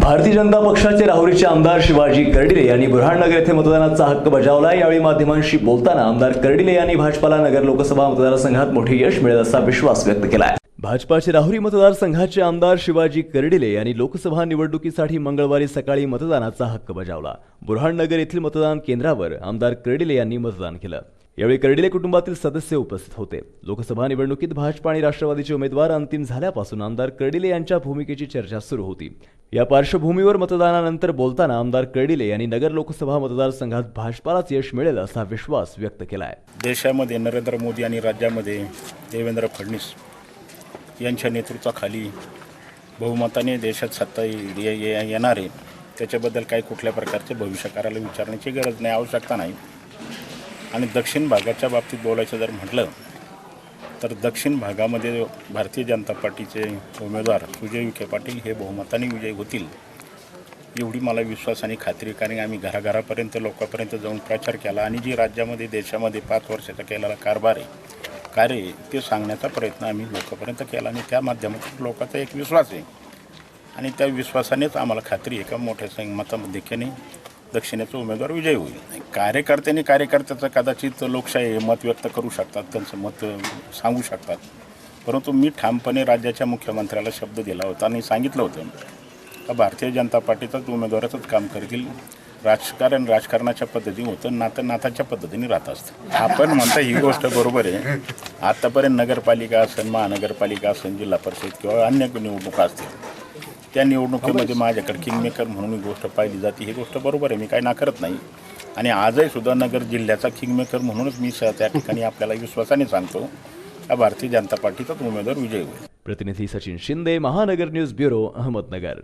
भारतीय जनता पक्षाचे राहुरीचे आमदार शिवाजी कर्डिले यांनी बुरहाणनगर येथे मतदानाचा हक्क बजावला. यावेळी माध्यमांशी बोलताना आमदार कर्डिले यांनी भाजपाला नगर लोकसभा मतदारसंघात मोठे यश मिळेल असा विश्वास व्यक्त केला आहे भाजपाचे राहुरी मतदारसंघाचे आमदार शिवाजी कर्डिले यांनी लोकसभा निवडणुकीसाठी मंगळवारी सकाळी मतदानाचा हक्क बजावला. बुरहाणनगर येथील मतदान केंद्रावर आमदार कर्डिले यांनी मतदान केलं. यावेळी कर्डिले कुटुंबातील सदस्य उपस्थित होते. लोकसभा निवडणुकीत भाजपा आणि राष्ट्रवादीचे उमेदवार अंतिम झाल्यापासून आमदार कर्डिले यांच्या भूमिकेची चर्चा सुरू होती. या पार्श्वभूमीवर मतदानानंतर बोलताना आमदार कर्डिले यांनी नगर लोकसभा मतदारसंघात भाजपालाच यश मिळेल असा विश्वास व्यक्त केला आहे देशामध्ये नरेंद्र मोदी आणि राज्यामध्ये देवेंद्र फडणवीस यांच्या नेतृत्वाखाली बहुमताने देशात सत्ता ये- ये- येणार आहे. त्याच्याबद्दल काही कुठल्या प्रकारचे भविष्यकाराला विचारण्याची गरज नाही आवश्यकता नाही. आणि दक्षिण भागाच्या बाबतीत बोलायचं जर म्हटलं तर दक्षिण भागामध्ये भारतीय जनता पार्टीचे उमेदवार सुजय विखे पाटील हे बहुमताने विजयी होतील एवढी मला विश्वास आणि खात्री कारण आम्ही घराघरापर्यंत लोकांपर्यंत जाऊन प्रचार केला आणि जी राज्यामध्ये देशामध्ये पाच वर्षाचा केलेला कारभार आहे कार्य ते सांगण्याचा प्रयत्न आम्ही लोकांपर्यंत केला आणि त्या माध्यमातून लोकांचा एक विश्वास आहे. आणि त्या विश्वासानेच आम्हाला खात्री एका मोठ्या सं मताधिक्याने दक्षिणेचा उमेदवार विजयी होईल. कार्यकर्त्यांनी कार्यकर्त्याचं कदाचित लोकशाही मत व्यक्त करू शकतात त्यांचं मत सांगू शकतात. परंतु मी ठामपणे राज्याच्या मुख्यमंत्र्याला शब्द दिला होता आणि सांगितलं होतं. का भारतीय जनता पार्टीचाच उमेदवाराचंच काम करतील? राजकारण राजकारणाच्या पद्धतीने होतं नातं नाथाच्या पद्धतीने राहत असतं. आपण म्हणता ही गोष्ट बरोबर आहे. आत्तापर्यंत नगरपालिका असेल महानगरपालिका असेल जिल्हा परिषद किंवा अन्य निवडणुका असतील त्या निवडणुकीमध्ये माझ्याकडे किंगमेकर म्हणून ही गोष्ट पाहिली जाते ही गोष्ट बरोबर आहे मी काही नाकारत नाही. आणि आजही सुद्धा नगर जिल्ह्याचा किंगमेकर म्हणूनच मी त्या ठिकाणी आपल्याला विश्वासाने सांगतो का भारतीय जनता पार्टीचाच उमेदवार विजयी होईल. प्रतिनिधी सचिन शिंदे महानगर न्यूज ब्युरो अहमदनगर.